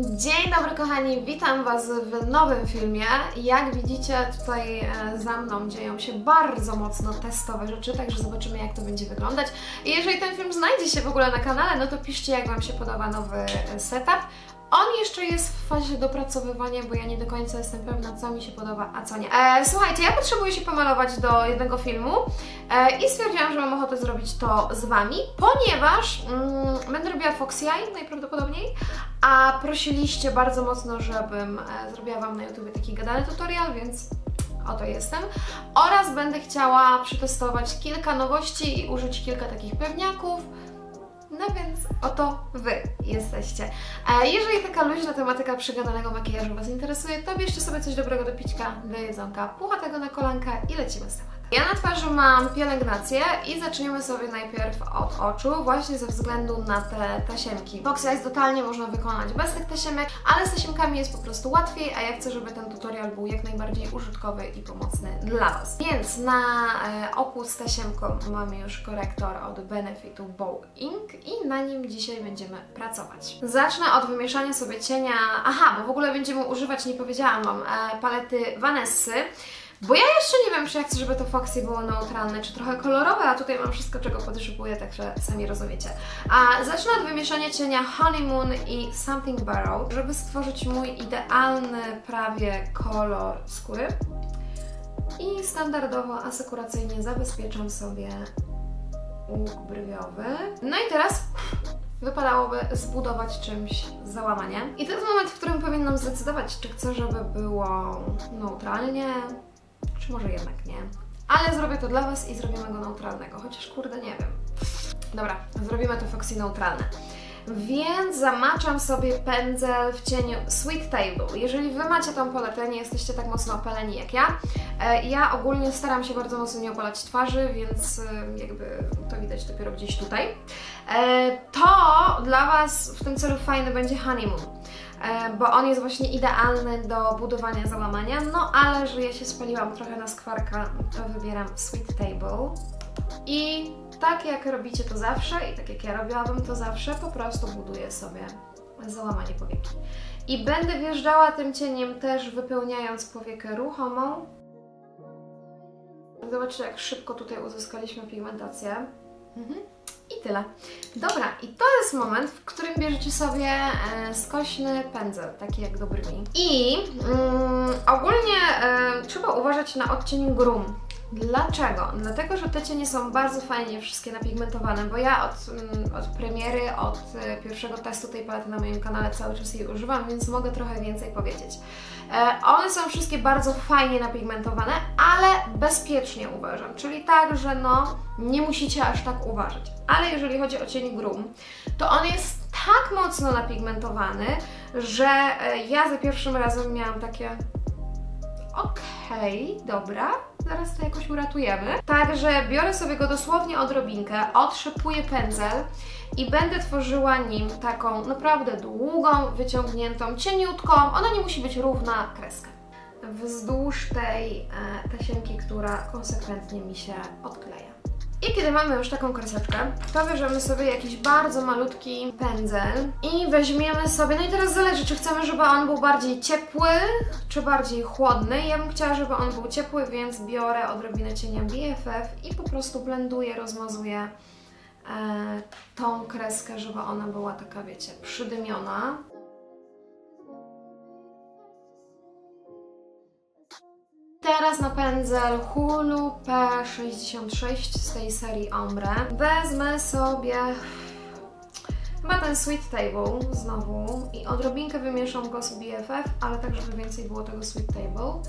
Dzień dobry kochani, witam Was w nowym filmie. Jak widzicie tutaj e, za mną dzieją się bardzo mocno testowe rzeczy, także zobaczymy jak to będzie wyglądać. I jeżeli ten film znajdzie się w ogóle na kanale, no to piszcie jak Wam się podoba nowy e, setup. On jeszcze jest w fazie dopracowywania, bo ja nie do końca jestem pewna, co mi się podoba, a co nie. E, słuchajcie, ja potrzebuję się pomalować do jednego filmu e, i stwierdziłam, że mam ochotę zrobić to z Wami, ponieważ mm, będę robiła Foxy Eye najprawdopodobniej, a prosiliście bardzo mocno, żebym e, zrobiła Wam na YouTube taki gadany tutorial, więc oto jestem. Oraz będę chciała przetestować kilka nowości i użyć kilka takich pewniaków. No więc oto Wy jesteście. E, jeżeli taka luźna tematyka przygadanego makijażu Was interesuje, to bierzcie sobie coś dobrego do pićka, do jedzonka, puchatego na kolanka i lecimy z tematem. Ja na twarzy mam pielęgnację i zaczniemy sobie najpierw od oczu, właśnie ze względu na te tasiemki. Foxy Eyes totalnie można wykonać bez tych tasiemek, ale z tasiemkami jest po prostu łatwiej, a ja chcę, żeby ten tutorial był jak najbardziej użytkowy i pomocny dla Was. Więc na e, oku z tasiemką mamy już korektor od Benefitu Bow Ink i na nim dzisiaj będziemy pracować. Zacznę od wymieszania sobie cienia, aha, bo w ogóle będziemy używać, nie powiedziałam Wam, e, palety Vanessy. Bo ja jeszcze nie wiem, czy ja chcę, żeby to Foxy było neutralne, czy trochę kolorowe, a tutaj mam wszystko, czego potrzebuję, także sami rozumiecie. A zacznę od wymieszania cienia Honeymoon i Something Barrow, żeby stworzyć mój idealny prawie kolor skóry. I standardowo, asekuracyjnie zabezpieczam sobie łuk brwiowy. No i teraz wypadałoby zbudować czymś załamanie. I to jest moment, w którym powinnam zdecydować, czy chcę, żeby było neutralnie, czy może jednak nie. Ale zrobię to dla Was i zrobimy go neutralnego, chociaż kurde nie wiem. Dobra, zrobimy to Foxy neutralne. Więc zamaczam sobie pędzel w cieniu Sweet Table. Jeżeli Wy macie tą paletę, nie jesteście tak mocno opaleni jak ja, e, ja ogólnie staram się bardzo mocno nie opalać twarzy, więc e, jakby to widać dopiero gdzieś tutaj. E, To dla Was w tym celu fajny będzie Honeymoon bo on jest właśnie idealny do budowania załamania. No ale że ja się spaliłam trochę na skwarka, to wybieram Sweet Table. I tak jak robicie to zawsze i tak jak ja robiłabym to zawsze, po prostu buduję sobie załamanie powieki. I będę wjeżdżała tym cieniem też wypełniając powiekę ruchomą. Zobaczcie jak szybko tutaj uzyskaliśmy pigmentację. Mhm. I tyle. Dobra, i to jest moment, w którym bierzecie sobie e, skośny pędzel, taki jak do brwi. I mm, ogólnie e, trzeba uważać na odcień grum. Dlaczego? Dlatego, że te cienie są bardzo fajnie wszystkie napigmentowane, bo ja od, mm, od premiery, od e, pierwszego testu tej palety na moim kanale cały czas jej używam, więc mogę trochę więcej powiedzieć. E, one są wszystkie bardzo fajnie napigmentowane, ale bezpiecznie uważam, czyli tak, że no nie musicie aż tak uważać. Ale jeżeli chodzi o cień grum, to on jest tak mocno napigmentowany, że e, ja za pierwszym razem miałam takie Okej, dobra, zaraz to jakoś uratujemy. Także biorę sobie go dosłownie odrobinkę, otrzepuję pędzel i będę tworzyła nim taką naprawdę długą, wyciągniętą, cieniutką, ona nie musi być równa kreskę. Wzdłuż tej e, tasiemki, która konsekwentnie mi się odkleja. I kiedy mamy już taką kreseczkę, to bierzemy sobie jakiś bardzo malutki pędzel i weźmiemy sobie, no i teraz zależy, czy chcemy, żeby on był bardziej ciepły, czy bardziej chłodny. Ja bym chciała, żeby on był ciepły, więc biorę odrobinę cienia BFF i po prostu blenduję, rozmazuję e, tą kreskę, żeby ona była taka, wiecie, przydymiona. Teraz na pędzel Hulu P66 z tej serii Ombre. Wezmę sobie chyba ten Sweet Table znowu i odrobinkę wymieszam go z BFF, ale tak, żeby więcej było tego Sweet Table.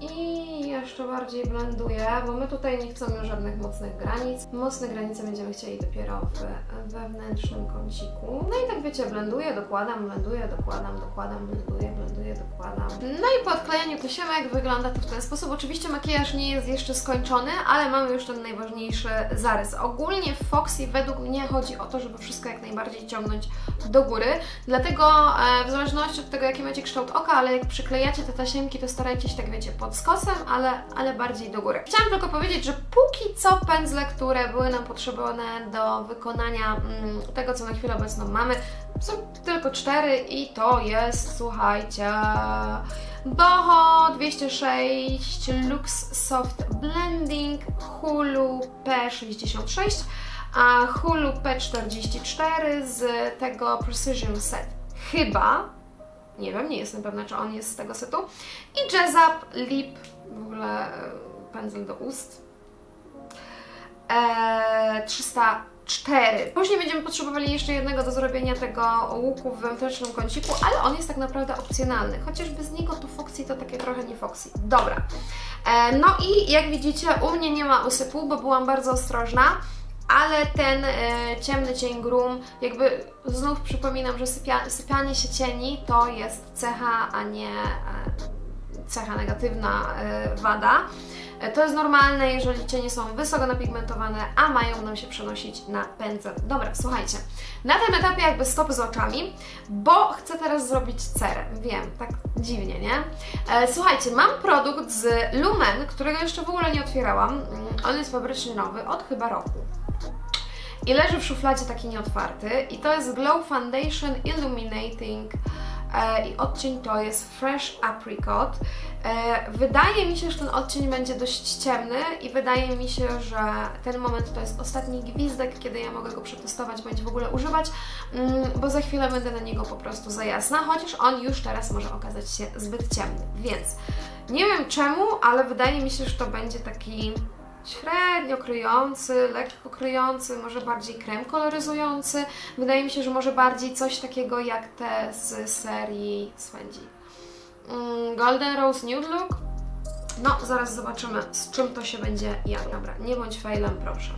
I jeszcze bardziej blenduję, bo my tutaj nie chcemy żadnych mocnych granic. Mocne granice będziemy chcieli dopiero w wewnętrznym kąciku. No i tak wiecie, blenduję, dokładam, blenduję, dokładam, dokładam, blenduję, blenduję, dokładam. No i po odklejeniu tasiemek wygląda to w ten sposób. Oczywiście makijaż nie jest jeszcze skończony, ale mamy już ten najważniejszy zarys. Ogólnie w Foxy według mnie chodzi o to, żeby wszystko jak najbardziej ciągnąć do góry. Dlatego e, w zależności od tego, jaki macie kształt oka, ale jak przyklejacie te tasiemki, to starajcie się tak, wiecie, się pod skosem, ale, ale bardziej do góry. Chciałam tylko powiedzieć, że póki co pędzle, które były nam potrzebne do wykonania mm, tego, co na chwilę obecną mamy, są tylko cztery i to jest, słuchajcie, Boho 206 Lux Soft Blending Hulu P66 a Hulu P44 z tego Precision Set. Chyba, nie wiem, nie jestem pewna, czy on jest z tego setu. I Up Lip, w ogóle e, pędzel do ust. Eee, 304. Później będziemy potrzebowali jeszcze jednego do zrobienia tego łuku w wewnętrznym kąciku, ale on jest tak naprawdę opcjonalny. Chociaż bez niego to Foxy to takie trochę nie Foxy. Dobra. E, no i jak widzicie, u mnie nie ma usypu, bo byłam bardzo ostrożna ale ten e, ciemny cień grum, jakby znów przypominam, że sypia, sypianie się cieni to jest cecha, a nie e, cecha negatywna e, wada. E, To jest normalne, jeżeli cienie są wysoko napigmentowane, a mają nam się przenosić na pędzel. Dobra, słuchajcie, na tym etapie jakby stop z oczami, bo chcę teraz zrobić cerę. Wiem, tak dziwnie, nie? E, słuchajcie, mam produkt z Lumen, którego jeszcze w ogóle nie otwierałam. Mm, On jest fabrycznie nowy, od chyba roku. I leży w szufladzie taki nieotwarty i to jest Glow Foundation Illuminating e, i odcień to jest Fresh Apricot. E, wydaje mi się, że ten odcień będzie dość ciemny i wydaje mi się, że ten moment to jest ostatni gwizdek, kiedy ja mogę go przetestować, bądź w ogóle używać, mm, bo za chwilę będę na niego po prostu za jasna, chociaż on już teraz może okazać się zbyt ciemny, więc nie wiem czemu, ale wydaje mi się, że to będzie taki średnio kryjący, lekko kryjący, może bardziej krem koloryzujący. Wydaje mi się, że może bardziej coś takiego jak te z serii Swędzi. Mm, Golden Rose Nude Look. No, zaraz zobaczymy, z czym to się będzie jadło. Dobra, nie bądź failem, proszę.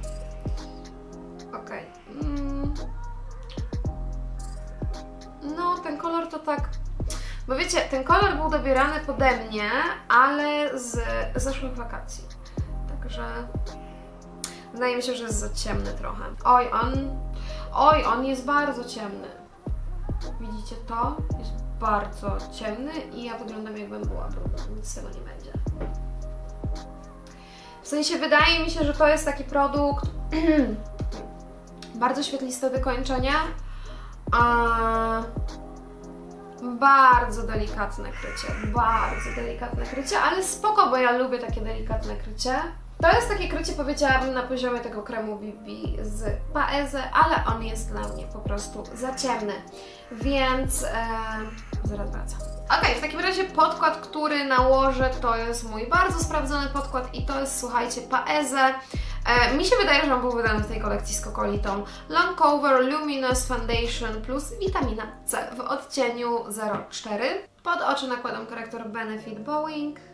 Okej. Mm. No, ten kolor to tak... Bo wiecie, ten kolor był dobierany pode mnie, ale z zeszłych wakacji. Także wydaje mi się, że jest za ciemny trochę. Oj, on. Oj, on jest bardzo ciemny. Widzicie to? Jest bardzo ciemny i ja wyglądam jakbym była bruda, nic z tego nie będzie. W sensie wydaje mi się, że to jest taki produkt bardzo świetliste wykończenia. A bardzo delikatne krycie, bardzo delikatne krycie, ale spoko, bo ja lubię takie delikatne krycie. To jest takie krycie, powiedziałabym, na poziomie tego kremu BB z Paeze, ale on jest dla mnie po prostu za ciemny, więc e, zaraz wracam. Ok, w takim razie podkład, który nałożę, to jest mój bardzo sprawdzony podkład i to jest, słuchajcie, Paeze. E, mi się wydaje, że on był wydany w tej kolekcji z Kokolitą. Long Cover Luminous Foundation plus witamina C w odcieniu 04. Pod oczy nakładam korektor Benefit Bowing.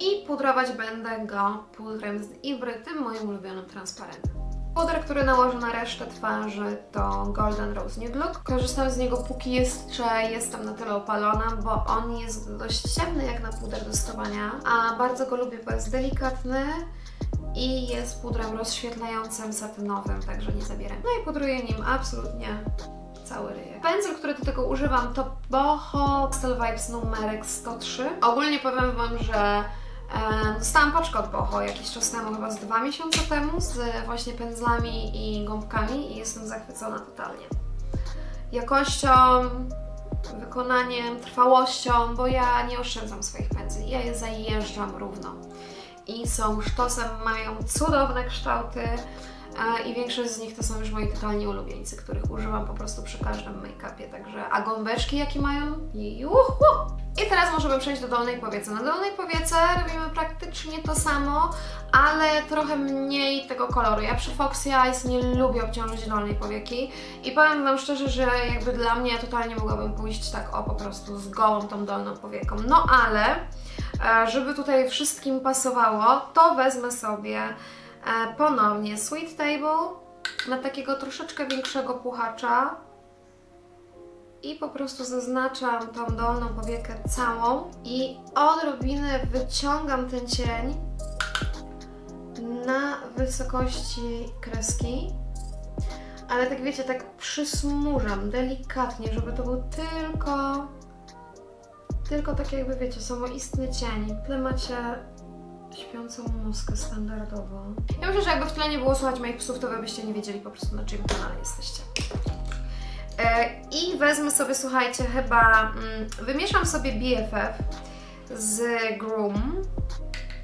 I pudrować będę go pudrem z Ibry, tym moim ulubionym transparentem. Puder, który nałożę na resztę twarzy to Golden Rose Nude Look. Korzystam z niego póki jeszcze jestem na tyle opalona, bo on jest dość ciemny jak na puder do stosowania, a bardzo go lubię, bo jest delikatny i jest pudrem rozświetlającym, satynowym, także nie zabieram. No i pudruję nim absolutnie cały ryjek. Pędzel, który do tego używam to Boho Pastel Vibes numerek 103. Ogólnie powiem Wam, że Dostałam paczkę od Boho jakiś czas temu, chyba z dwa miesiące temu, z właśnie pędzlami i gąbkami i jestem zachwycona totalnie. Jakością, wykonaniem, trwałością, bo ja nie oszczędzam swoich pędzli, ja je zajeżdżam równo. I są sztosem, mają cudowne kształty i większość z nich to są już moi totalnie ulubieńcy, których używam po prostu przy każdym make-upie, także a gąbeczki jakie mają? Juhu! I teraz możemy przejść do dolnej powiece. Na dolnej powiece robimy praktycznie to samo, ale trochę mniej tego koloru. Ja przy Foxy Eyes nie lubię obciążyć dolnej powieki i powiem Wam szczerze, że jakby dla mnie totalnie mogłabym pójść tak o po prostu z gołą tą dolną powieką. No ale, e, żeby tutaj wszystkim pasowało, to wezmę sobie ponownie Sweet Table na takiego troszeczkę większego puchacza i po prostu zaznaczam tą dolną powiekę całą i odrobinę wyciągam ten cień na wysokości kreski. Ale tak wiecie, tak przysmużam delikatnie, żeby to był tylko tylko takie jakby wiecie, samoistny cień. W tle macie śpiącą muskę standardową. Ja myślę, że jakby w tle nie było słuchać moich psów, to wy byście nie wiedzieli po prostu na czyim kanale jesteście. E, I wezmę sobie, słuchajcie, chyba mm, wymieszam sobie BFF z Groom,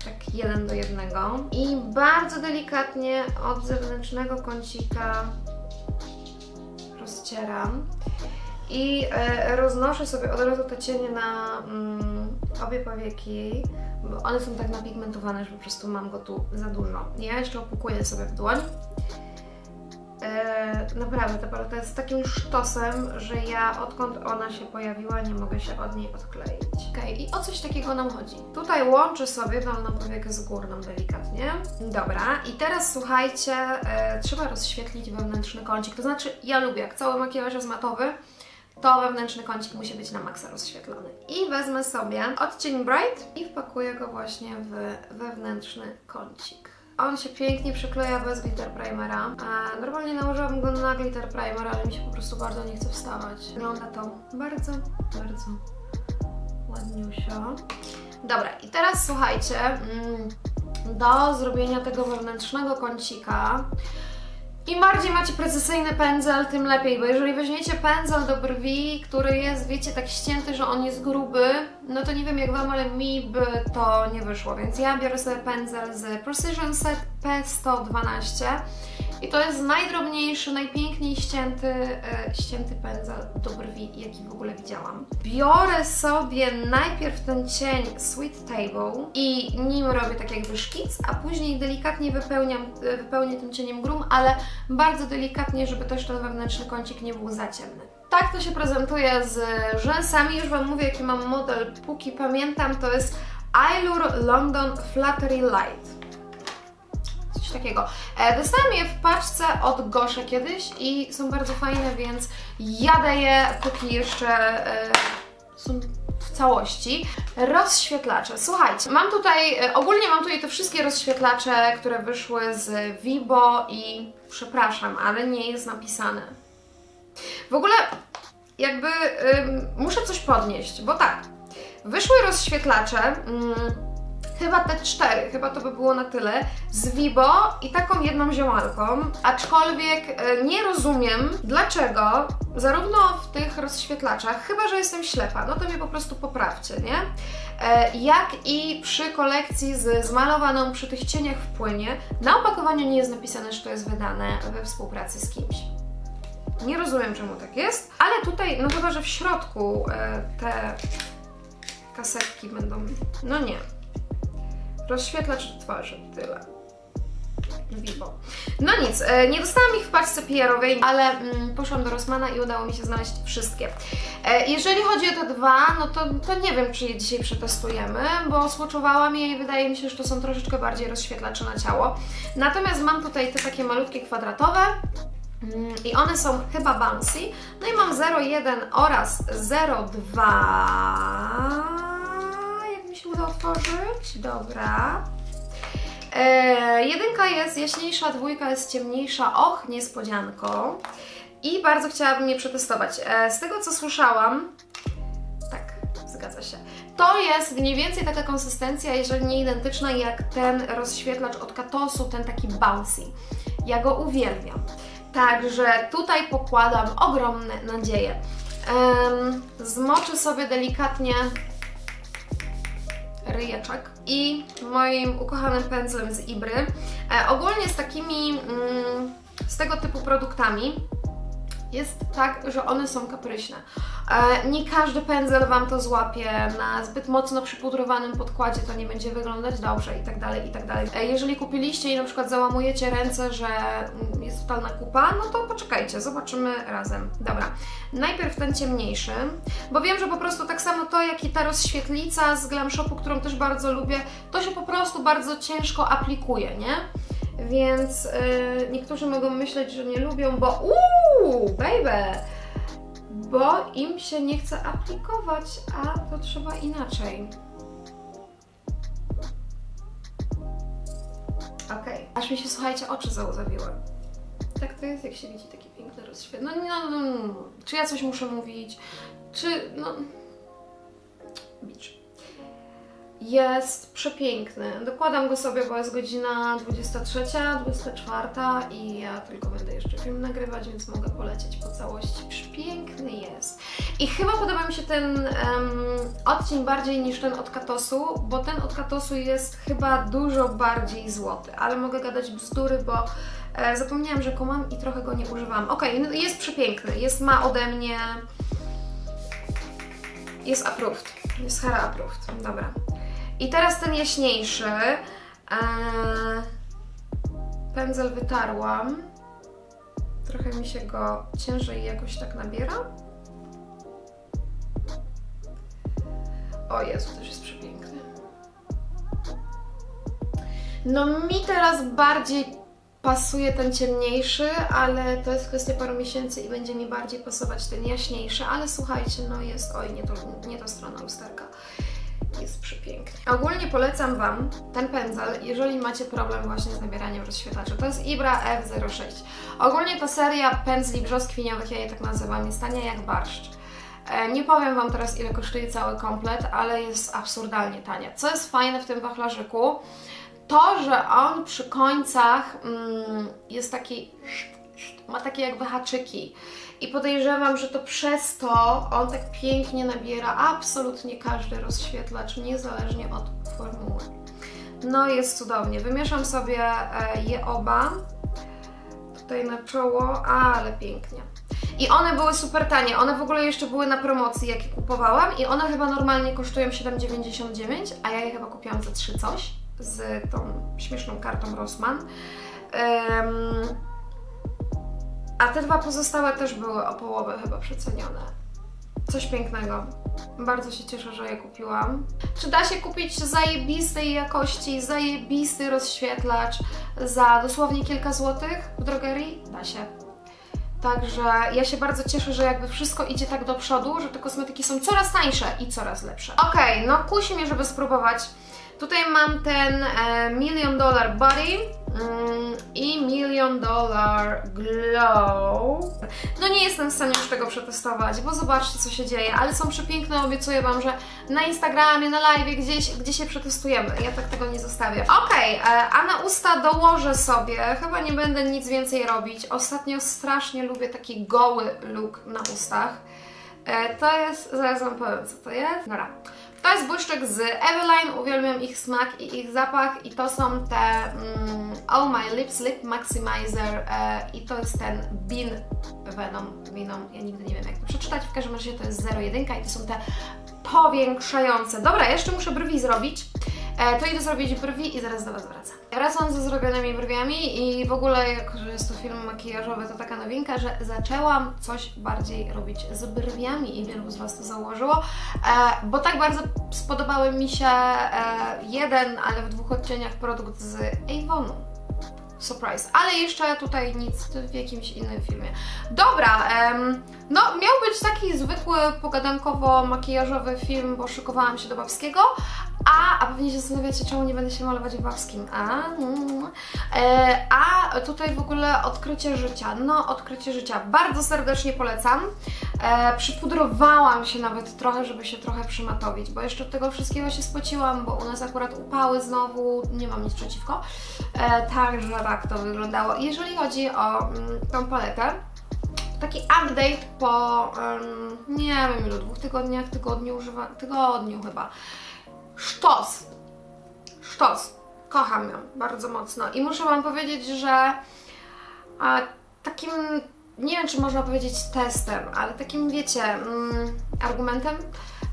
tak jeden do jednego i bardzo delikatnie od zewnętrznego kącika rozcieram i e, roznoszę sobie od razu te cienie na mm, obie powieki, bo one są tak napigmentowane, że po prostu mam go tu za dużo. Ja jeszcze opukuję sobie w dłoń. E, naprawdę, ta paleta jest takim sztosem, że ja odkąd ona się pojawiła, nie mogę się od niej odkleić. Okej, i o coś takiego nam chodzi. Tutaj łączę sobie dolną powiekę z górną delikatnie. Dobra, i teraz słuchajcie, e, trzeba rozświetlić wewnętrzny kącik. To znaczy, ja lubię, jak cały makijaż jest matowy, to wewnętrzny kącik musi być na maksa rozświetlony. I wezmę sobie odcień Bright i wpakuję go właśnie w wewnętrzny kącik. On się pięknie przykleja bez glitter primera. Normalnie nałożyłabym go na glitter primer, ale mi się po prostu bardzo nie chce wstawać. Wygląda to bardzo, bardzo ładniusio. Dobra, i teraz słuchajcie, mm, do zrobienia tego wewnętrznego kącika im bardziej macie precyzyjny pędzel, tym lepiej, bo jeżeli weźmiecie pędzel do brwi, który jest, wiecie, tak ścięty, że on jest gruby, no to nie wiem jak Wam, ale mi by to nie wyszło, więc ja biorę sobie pędzel z Precision Set P112 i to jest najdrobniejszy, najpiękniej ścięty, e, ścięty pędzel do brwi, jaki w ogóle widziałam. Biorę sobie najpierw ten cień Sweet Table i nim robię tak jakby szkic, a później delikatnie wypełniam, e, wypełnię tym cieniem grum, ale bardzo delikatnie, żeby też ten wewnętrzny kącik nie był za ciemny. Tak to się prezentuje z rzęsami. Już Wam mówię, jaki mam model, póki pamiętam, to jest Eylure London Fluttery Light coś takiego. E, dostałam je w paczce od Gosze kiedyś i są bardzo fajne, więc jadę je, póki jeszcze e, są w całości. Rozświetlacze. Słuchajcie, mam tutaj, e, ogólnie mam tutaj te wszystkie rozświetlacze, które wyszły z Vibo i przepraszam, ale nie jest napisane. W ogóle jakby ym, muszę coś podnieść, bo tak, wyszły rozświetlacze, mm, chyba te cztery, chyba to by było na tyle, z Vibo i taką jedną ziomalką, aczkolwiek e, nie rozumiem, dlaczego zarówno w tych rozświetlaczach, chyba że jestem ślepa, no to mnie po prostu poprawcie, nie? E, Jak i przy kolekcji z zmalowaną przy tych cieniach w płynie, na opakowaniu nie jest napisane, że to jest wydane we współpracy z kimś. Nie rozumiem czemu tak jest, ale tutaj, no chyba, że w środku e, te kasetki będą, no nie, Rozświetlacz twarzy, tyle. Vivo. No nic, e, nie dostałam ich w paczce PR-owej, ale mm, poszłam do Rossmana i udało mi się znaleźć wszystkie. E, jeżeli chodzi o te dwa, no to, to nie wiem, czy je dzisiaj przetestujemy, bo swatchowałam je i wydaje mi się, że to są troszeczkę bardziej rozświetlacze na ciało. Natomiast mam tutaj te takie malutkie kwadratowe, i one są chyba bouncy. No i mam 0,1 oraz 0,2 jak mi się uda otworzyć. Dobra. E, jedynka jest jaśniejsza, dwójka jest ciemniejsza. Och, niespodzianko. I bardzo chciałabym je przetestować. E, z tego co słyszałam, tak, zgadza się. To jest mniej więcej taka konsystencja, jeżeli nie identyczna, jak ten rozświetlacz od Katosu, ten taki bouncy. Ja go uwielbiam. Także tutaj pokładam ogromne nadzieje. Zmoczę sobie delikatnie ryjeczek i moim ukochanym pędzlem z Ibry. E, ogólnie z takimi, mm, z tego typu produktami jest tak, że one są kapryśne. E, nie każdy pędzel Wam to złapie na zbyt mocno przypudrowanym podkładzie, to nie będzie wyglądać dobrze i tak dalej, i tak dalej. E, jeżeli kupiliście i na przykład załamujecie ręce, że mm, jest totalna kupa, no to poczekajcie, zobaczymy razem. Dobra, najpierw ten ciemniejszy, bo wiem, że po prostu tak samo to, jak i ta rozświetlica z Glam Shopu, którą też bardzo lubię, to się po prostu bardzo ciężko aplikuje, nie? Więc yy, niektórzy mogą myśleć, że nie lubią, bo uuu, baby, bo im się nie chce aplikować, a to trzeba inaczej. Okej, aż mi się, słuchajcie, oczy załzawiły. Tak to jest, jak się widzi taki piękny rozświet. No, no, no, no, czy ja coś muszę mówić? Czy, no... Beach. Jest przepiękny. Dokładam go sobie, bo jest godzina 23, 24 i ja tylko będę jeszcze film nagrywać, więc mogę polecieć po całości. Przepiękny jest. I chyba podoba mi się ten em, odcień bardziej niż ten od Katosu, bo ten od Katosu jest chyba dużo bardziej złoty, ale mogę gadać bzdury, bo e, zapomniałam, że go mam i trochę go nie używam. Okej, no jest przepiękny. Jest ma ode mnie... Jest approved. Jest Hera approved. Dobra. I teraz ten jaśniejszy. Eee, pędzel wytarłam. Trochę mi się go ciężej jakoś tak nabiera. O Jezu, też jest przepiękny. No mi teraz bardziej pasuje ten ciemniejszy, ale to jest kwestia paru miesięcy i będzie mi bardziej pasować ten jaśniejszy, ale słuchajcie, no jest, oj, nie to, nie to strona lusterka. Jest przepiękny. Ogólnie polecam Wam ten pędzel, jeżeli macie problem właśnie z nabieraniem rozświetlaczy. To jest Ibra F06. Ogólnie ta seria pędzli brzoskwiniowych, ja je tak nazywam, jest tania jak barszcz. E, Nie powiem Wam teraz, ile kosztuje cały komplet, ale jest absurdalnie tania. Co jest fajne w tym wachlarzyku, to, że on przy końcach mm, jest taki, ma takie jakby haczyki. I podejrzewam, że to przez to on tak pięknie nabiera absolutnie każdy rozświetlacz, niezależnie od formuły. No jest cudownie. Wymieszam sobie e, je oba tutaj na czoło, ale pięknie. I one były super tanie. One w ogóle jeszcze były na promocji, jak je kupowałam. I one chyba normalnie kosztują 7,99, a ja je chyba kupiłam za 3 coś z tą śmieszną kartą Rossmann. Em, a te dwa pozostałe też były o połowę chyba przecenione. Coś pięknego. Bardzo się cieszę, że je kupiłam. Czy da się kupić zajebistej jakości, zajebisty rozświetlacz za dosłownie kilka złotych w drogerii? Da się. Także ja się bardzo cieszę, że jakby wszystko idzie tak do przodu, że te kosmetyki są coraz tańsze i coraz lepsze. Okej, no kusi mnie, żeby spróbować. Tutaj mam ten e, Million Dollar Body i Million Dollar Glow. No nie jestem w stanie już tego przetestować, bo zobaczcie co się dzieje, ale są przepiękne, obiecuję Wam, że na Instagramie, na live, gdzieś, gdzie się przetestujemy. Ja tak tego nie zostawię. Okej, e, a na usta dołożę sobie, chyba nie będę nic więcej robić. Ostatnio strasznie lubię taki goły look na ustach. E, To jest, zaraz Wam powiem co to jest. Dobra. To jest błyszczyk z Eveline, uwielbiam ich smak i ich zapach i to są te mm, Oh My Lips Lip Maximizer e, i to jest ten Bean Venom, Venom, ja nigdy nie wiem jak to przeczytać, w każdym razie to jest 0,1 i to są te powiększające. Dobra, jeszcze muszę brwi zrobić. E, to idę zrobić brwi i zaraz do Was wracam. Wracam ze zrobionymi brwiami i w ogóle, jako że jest to film makijażowy, to taka nowinka, że zaczęłam coś bardziej robić z brwiami i wielu z Was to założyło, e, bo tak bardzo spodobały mi się e, jeden, ale w dwóch odcieniach produkt z Avonu. Surprise. Ale jeszcze tutaj nic w jakimś innym filmie. Dobra, em, no miał być taki zwykły, pogadankowo-makijażowy film, bo szykowałam się do babskiego, a, a pewnie się zastanawiacie, czemu nie będę się malować babskim. A, mm, e, a tutaj w ogóle odkrycie życia. No, odkrycie życia. Bardzo serdecznie polecam. E, przypudrowałam się nawet trochę, żeby się trochę przymatowić, bo jeszcze od tego wszystkiego się spociłam, bo u nas akurat upały znowu, nie mam nic przeciwko. E, także tak to wyglądało. Jeżeli chodzi o mm, tą paletę, taki update po, em, nie wiem ilu, dwóch tygodniach, tygodniu używa, tygodniu chyba. Sztos. Sztos. Kocham ją bardzo mocno. I muszę Wam powiedzieć, że a, takim, nie wiem czy można powiedzieć testem, ale takim wiecie, mm, argumentem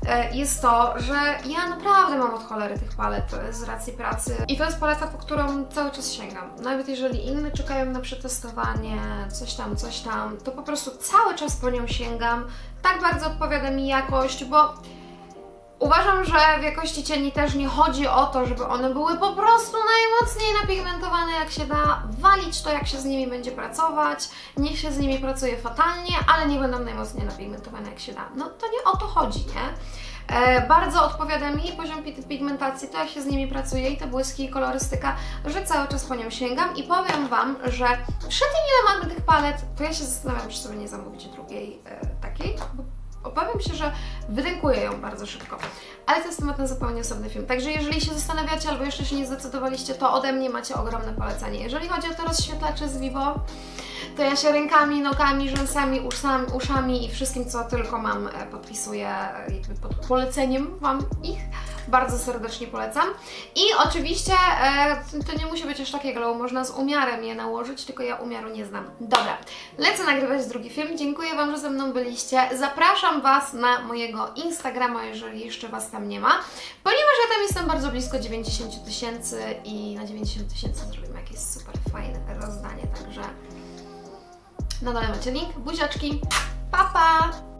e, jest to, że ja naprawdę mam od cholery tych palet e, z racji pracy. I to jest paleta, po którą cały czas sięgam. Nawet jeżeli inne czekają na przetestowanie, coś tam, coś tam, to po prostu cały czas po nią sięgam. Tak bardzo odpowiada mi jakość, bo Uważam, że w jakości cieni też nie chodzi o to, żeby one były po prostu najmocniej napigmentowane jak się da, walić to jak się z nimi będzie pracować, niech się z nimi pracuje fatalnie, ale nie będą najmocniej napigmentowane jak się da. No to nie o to chodzi, nie? E, bardzo odpowiada mi poziom pi- pigmentacji, to jak się z nimi pracuje i te błyski i kolorystyka, że cały czas po nią sięgam i powiem Wam, że przy tym ile mamy tych palet, to ja się zastanawiam, czy sobie nie zamówić drugiej e, takiej, obawiam się, że wydękuję ją bardzo szybko. Ale to jest temat na zupełnie osobny film. Także jeżeli się zastanawiacie albo jeszcze się nie zdecydowaliście, to ode mnie macie ogromne polecenie. Jeżeli chodzi o te rozświetlacze z Vivo, to ja się rękami, nogami, rzęsami, uszami, uszami i wszystkim, co tylko mam, e, podpisuję jakby pod poleceniem Wam ich. Bardzo serdecznie polecam. I oczywiście e, to nie musi być aż takie glow, można z umiarem je nałożyć, tylko ja umiaru nie znam. Dobra, lecę nagrywać drugi film. Dziękuję Wam, że ze mną byliście. Zapraszam Was na mojego Instagrama, jeżeli jeszcze Was tam nie ma, ponieważ ja tam jestem bardzo blisko 90 tysięcy i na 90 tysięcy zrobimy jakieś super fajne rozdanie, także na dole macie link. Buziaczki, pa pa!